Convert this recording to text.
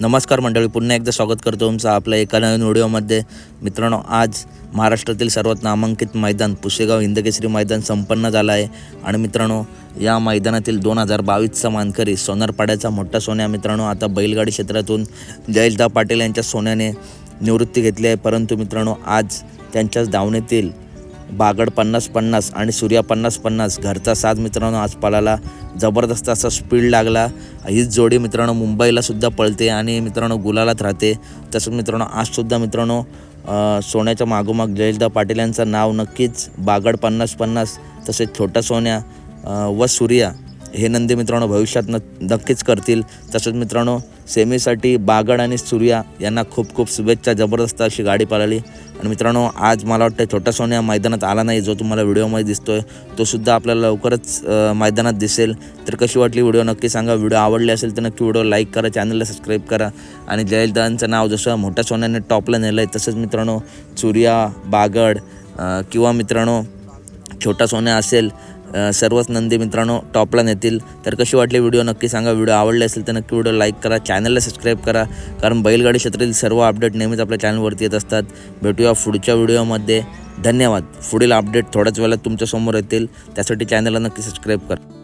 नमस्कार मंडळी पुन्हा एकदा स्वागत करतो तुमचं आपल्या एका नवीन व्हिडिओमध्ये. मित्रांनो आज महाराष्ट्रातील सर्वात नामांकित मैदान पुशेगाव हिंदकेसरी मैदान संपन्न झालं आहे. आणि मित्रांनो या मैदानातील दोन हजार बावीसचा मानकरी सोनारपाड्याचा मोठा सोन्या मित्रांनो आता बैलगाडी क्षेत्रातून जयलदा पाटील यांच्या सोन्याने निवृत्ती घेतली आहे. परंतु मित्रांनो आज त्यांच्याच धावणीतील बागड पन्नास पन्नास आणि सूर्या पन्नास पन्नास. घरचा साज मित्रांनो आज पळाला. जबरदस्त असा स्पीड लागला. हीच जोडी मित्रांनो मुंबईला सुद्धा पळते आणि मित्रांनो गुलालात राहते. तसंच मित्रांनो आजसुद्धा मित्रांनो सोन्याच्या मागोमाग जयलदा पाटील यांचं नाव नक्कीच बागड पन्नास पन्नास तसेच छोटा सोन्या व सूर्या हे नंदी मित्रांनो भविष्यात न नक्कीच करतील. तसंच मित्रांनो सेमीसाठी बागड आणि सूर्या यांना खूप खूप शुभेच्छा जबरदस्त अशी गाडी पळाली. आणि मित्रांनो आज मला वाटतं छोटा सोन्या मैदानात आला नाही जो तुम्हाला व्हिडिओमध्ये दिसतो आहे तोसुद्धा आपल्याला लवकरच मैदानात दिसेल. तर कशी वाटली व्हिडिओ नक्की सांगा. व्हिडिओ आवडली असेल तर नक्की व्हिडिओ लाईक करा चॅनलला सबस्क्राईब करा. आणि जयलदांचं नाव जसं मोठ्या सोन्याने टॉपला नेलं आहे तसंच मित्रांनो सूर्या बागड किंवा मित्रांनो छोटा सोन्या असेल सर्वच नंदी मित्रांनो टॉपला नेतील तर कशी वाटली व्हिडिओ नक्की सांगा. व्हिडिओ आवडले असेल तर नक्की व्हिडिओ लाईक करा. चॅनलला सबस्क्राईब करा. कारण बैलगाडी क्षेत्रातील सर्व अपडेट नेहमीच आपल्या चॅनलवरती येत असतात. भेटूया पुढच्या व्हिडिओमध्ये. धन्यवाद. पुढील अपडेट थोड्याच वेळात तुमच्यासमोर येतील. त्यासाठी चॅनलला नक्की सबस्क्राईब करा.